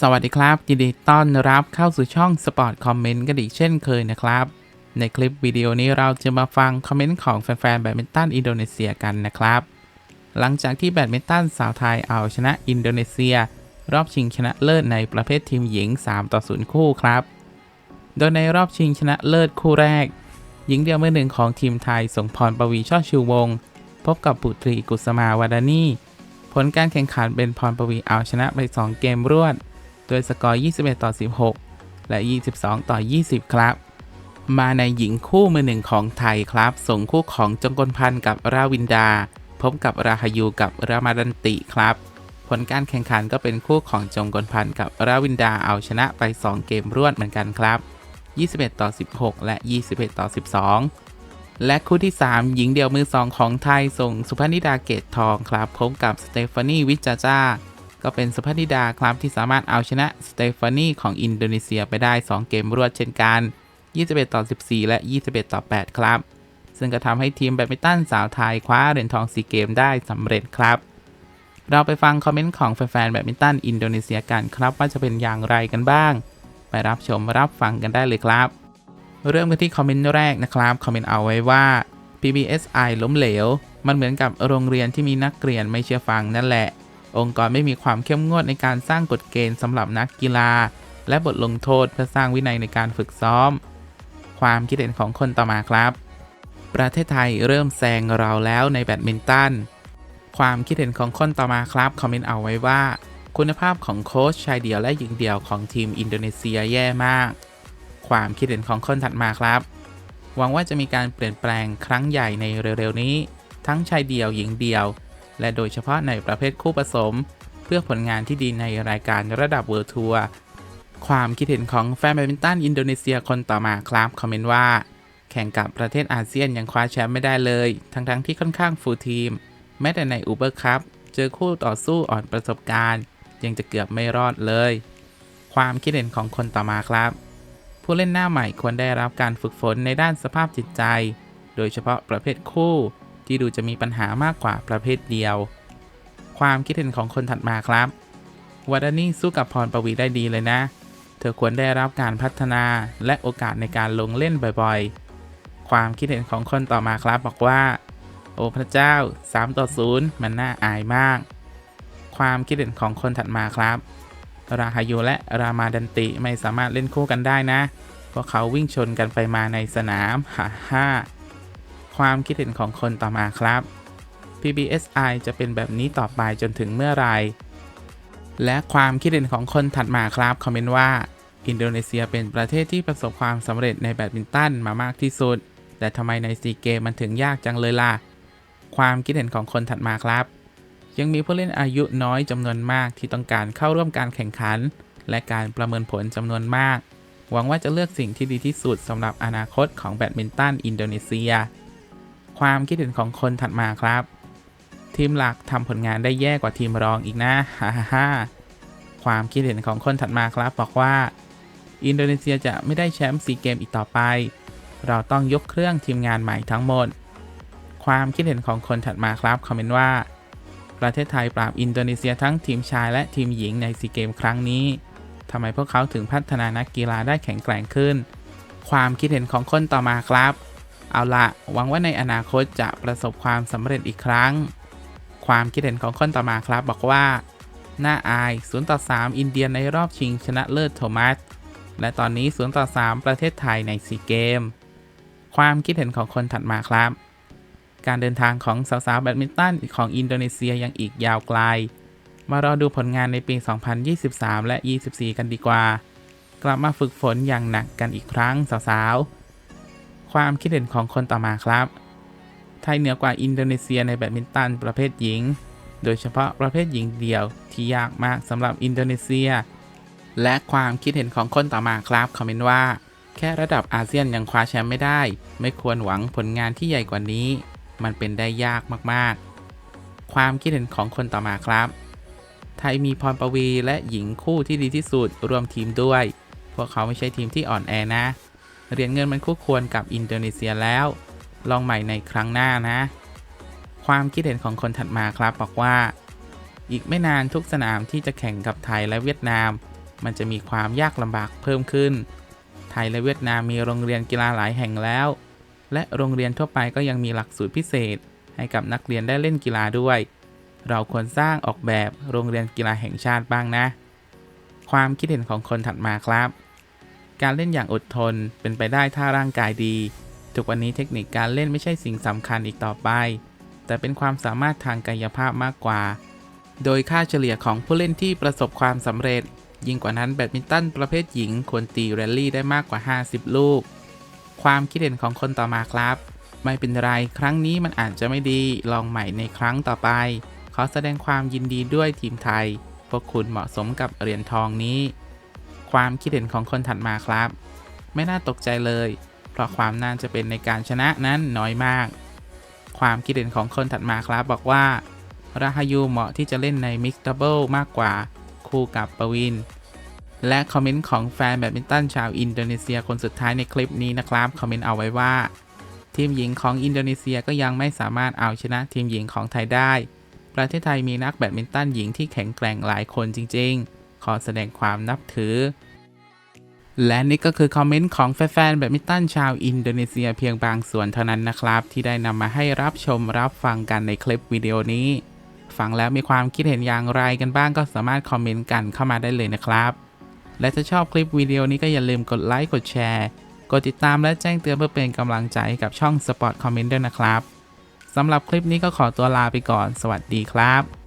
สวัสดีครับ ยินดีต้อนรับเข้าสู่ช่อง Sport Comment กันอีกเช่นเคยนะครับ ในคลิปวิดีโอนี้เราจะมาฟังคอมเมนต์ของแฟนๆแบดมินตันอินโดนีเซียกันนะครับ หลังจากที่แบดมินตันสาวไทยเอาชนะอินโดนีเซีย รอบชิงชนะเลิศในประเภททีมหญิง 3 ต่อ 0 คู่ครับ โดยในรอบชิงชนะเลิศคู่แรก หญิงเดียวมือหนึ่งของทีมไทยสงพรปวีช่อชิววงศ์พบกับปุตรีกุสมาวาดานีผลการแข่งขันเป็นพรปวีเอาชนะไป 2 เกมรวด โดยสกอร์ 21 ต่อ 16 และ 22 ต่อ 20 ครับ มาในหญิงคู่มือหนึ่งของไทยครับ ส่งคู่ของจงกลพันธ์กับราวินดา พบกับราฮายูกับรามาดันติครับ ผลการแข่งขันก็เป็นคู่ของจงกลพันธ์กับราวินดาเอาชนะไป 2 เกมรวดเหมือนกันครับ 21 ต่อ 16 และ 21 ต่อ 12และคู่ที่ 3 หญิงเดี่ยวมือ 2 ของไทยส่งสุพนิดาเกตทองครับพบกับสเตฟานีวิจาจา ก็เป็นสุพนิดาครับที่สามารถเอาชนะสเตฟานีของอินโดนีเซียไปได้ 2 เกมรวดเช่นกัน 21 ต่อ 14 และ 21 ต่อ 8 ครับ ซึ่งก็ทำให้ทีมแบดมินตันสาวไทยคว้าเหรียญทองซีเกมได้สำเร็จครับ เราไปฟังคอมเมนต์ของแฟนๆแบดมินตันอินโดนีเซียกันครับว่าจะเป็นอย่างไรกันบ้าง ไปรับชมรับฟังกันได้เลยครับ เริ่มกันที่คอมเมนต์แรกนะครับคอมเมนต์เอาไว้ว่า PBSI ล้มเหลว มันเหมือนกับโรงเรียนที่มีนักเรียนไม่เชื่อฟังนั่นแหละ องค์กรไม่มีความเข้มงวดในการสร้างกฎเกณฑ์สำหรับนักกีฬา และบทลงโทษเพื่อสร้างวินัยในการฝึกซ้อม ความคิดเห็นของคนต่อมาครับ ประเทศไทยเริ่มแซงเราแล้วในแบดมินตันความคิดเห็นของคนต่อมาครับคอมเมนต์เอาไว้ว่า คุณภาพของโค้ชชายเดี่ยวและหญิงเดี่ยวของทีมอินโดนีเซียแย่มาก ความคิดเห็นของคนถัดมาครับ หวังว่าจะมีการเปลี่ยนแปลงครั้งใหญ่ในเร็วๆนี้ ทั้งชายเดี่ยวหญิงเดี่ยว และโดยเฉพาะในประเภทคู่ผสม เพื่อผลงานที่ดีในรายการระดับเวิร์ทัวร์ความคิดเห็นของแฟนแบดมินตันอินโดนีเซียคนต่อมาครับคอมเมนต์ว่า แข่งกับประเทศอาเซียนยังคว้าแชมป์ไม่ได้เลย ทั้งๆที่ค่อนข้างฟูลทีม แม้แต่ในอูเบอร์คัพเจอคู่ต่อสู้อ่อนประสบการณ์ ยังจะเกือบไม่รอดเลย ความคิดเห็นของคนต่อมาครับ ผู้เล่นหน้าใหม่ควรได้รับการฝึกฝนในด้านสภาพจิตใจ โดยเฉพาะประเภทคู่ ที่ดูจะมีปัญหามากกว่าประเภทเดียว ความคิดเห็นของคนถัดมาครับวาดานี่สู้กับพรประวีได้ดีเลยนะ เธอควรได้รับการพัฒนาและโอกาสในการลงเล่นบ่อยๆ ความคิดเห็นของคนต่อมาครับบอกว่า โอ้พระเจ้า 3 ต่อ 0 มันน่าอายมาก ความคิดเห็นของคนถัดมาครับ ราฮายูและรามาดันติไม่สามารถเล่นคู่กันได้นะ เพราะเขาวิ่งชนกันไปมาในสนามฮ่าฮ่า ความคิดเห็นของคนต่อมาครับ PBSI จะเป็นแบบนี้ต่อไปจนถึงเมื่อไร และความคิดเห็นของคนถัดมาครับคอมเมนต์ว่า อินโดนีเซียเป็นประเทศที่ประสบความสำเร็จในแบดมินตันมามากที่สุด แต่ทำไมในซีเกมมันถึงยากจังเลยล่ะ ความคิดเห็นของคนถัดมาครับ ยังมีผู้เล่นอายุน้อยจำนวนมากที่ต้องการเข้าร่วมการแข่งขัน และการประเมินผลจำนวนมาก หวังว่าจะเลือกสิ่งที่ดีที่สุดสำหรับอนาคตของแบดมินตันอินโดนีเซีย ความคิดเห็นของคนถัดมาครับ ทีมหลักทำผลงานได้แย่กว่าทีมรองอีกนะฮ่าฮ่าความคิดเห็นของคนถัดมาครับบอกว่า อินโดนีเซียจะไม่ได้แชมป์ซีเกมอีกต่อไป เราต้องยกเครื่องทีมงานใหม่ทั้งหมด ความคิดเห็นของคนถัดมาครับคอมเมนต์ว่า ประเทศไทยปราบอินโดนีเซียทั้งทีมชายและทีมหญิงในซีเกมครั้งนี้ทำไมพวกเขาถึงพัฒนานักกีฬาได้แข็งแกร่งขึ้น ความคิดเห็นของคนต่อมาครับ เอาละหวังว่าในอนาคตจะประสบความสำเร็จอีกครั้ง ความคิดเห็นของคนต่อมาครับบอกว่าน่าอาย0ต่อ3อินเดียในรอบชิงชนะเลิศโทมัส และตอนนี้0ต่อ3ประเทศไทยในซีเกม ความคิดเห็นของคนถัดมาครับ การเดินทางของสาวๆแบดมินตันของอินโดนีเซียยังอีกยาวไกล มารอดูผลงานในปี 2023 และ 24 กันดีกว่า กลับมาฝึกฝนอย่างหนักกันอีกครั้งสาวๆ ความคิดเห็นของคนต่อมาครับ ไทยเหนือกว่าอินโดนีเซียในแบดมินตันประเภทหญิง โดยเฉพาะประเภทหญิงเดี่ยวที่ยากมากสำหรับอินโดนีเซีย และความคิดเห็นของคนต่อมาครับคอมเมนต์ว่า แค่ระดับอาเซียนยังคว้าแชมป์ไม่ได้ ไม่ควรหวังผลงานที่ใหญ่กว่านี้ มันเป็นได้ยากมากๆ ความคิดเห็นของคนต่อมาครับ ไทยมีพรปวีและหญิงคู่ที่ดีที่สุดรวมทีมด้วย พวกเขาไม่ใช่ทีมที่อ่อนแอนะ เหรียญเงินมันคู่ควรกับอินโดนีเซียแล้ว ลองใหม่ในครั้งหน้านะ ความคิดเห็นของคนถัดมาครับบอกว่า อีกไม่นานทุกสนามที่จะแข่งกับไทยและเวียดนาม มันจะมีความยากลำบากเพิ่มขึ้น ไทยและเวียดนามมีโรงเรียนกีฬาหลายแห่งแล้ว และโรงเรียนทั่วไปก็ยังมีหลักสูตรพิเศษ ให้กับนักเรียนได้เล่นกีฬาด้วย เราควรสร้างออกแบบโรงเรียนกีฬาแห่งชาติบ้างนะ ความคิดเห็นของคนถัดมาครับ การเล่นอย่างอดทนเป็นไปได้ถ้าร่างกายดี ทุกวันนี้เทคนิคการเล่นไม่ใช่สิ่งสำคัญอีกต่อไป แต่เป็นความสามารถทางกายภาพมากกว่า โดยค่าเฉลี่ยของผู้เล่นที่ประสบความสำเร็จ ยิ่งกว่านั้นแบดมินตันประเภทหญิงควรตีแรลลี่ได้มากกว่า 50 ลูก ความคิดเห็นของคนต่อมาครับ ไม่เป็นไรครั้งนี้มันอาจจะไม่ดีลองใหม่ในครั้งต่อไป ขอแสดงความยินดีด้วยทีมไทย พวกคุณเหมาะสมกับเหรียญทองนี้ ความคิดเห็นของคนถัดมาครับ ไม่น่าตกใจเลย เพราะความน่าจะเป็นในการชนะนั้นน้อยมาก ความคิดเห็นของคนถัดมาครับบอกว่า ราฮายูเหมาะที่จะเล่นในมิกซ์ดับเบิลมากกว่าคู่กับปวิน และคอมเมนต์ของแฟนแบดมินตันชาวอินโดนีเซียคนสุดท้ายในคลิปนี้นะครับ คอมเมนต์เอาไว้ว่า ทีมหญิงของอินโดนีเซียก็ยังไม่สามารถเอาชนะทีมหญิงของไทยได้ ประเทศไทยมีนักแบดมินตันหญิงที่แข็งแกร่งหลายคนจริง ๆ ขอแสดงความนับถือ และนี่ก็คือคอมเมนต์ของแฟนๆแบดมินตันชาวอินโดนีเซียเพียงบางส่วนเท่านั้นนะครับ ที่ได้นำมาให้รับชมรับฟังกันในคลิปวิดีโอนี้ ฟังแล้วมีความคิดเห็นอย่างไรกันบ้างก็สามารถคอมเมนต์กันเข้ามาได้เลยนะครับและถ้าชอบคลิปวิดีโอนี้ก็อย่าลืมกดไลค์กดแชร์ กดติดตามและแจ้งเตือนเพื่อเป็นกำลังใจให้กับช่อง Spot Comment ด้วยนะครับ สำหรับคลิปนี้ก็ขอตัวลาไปก่อน สวัสดีครับ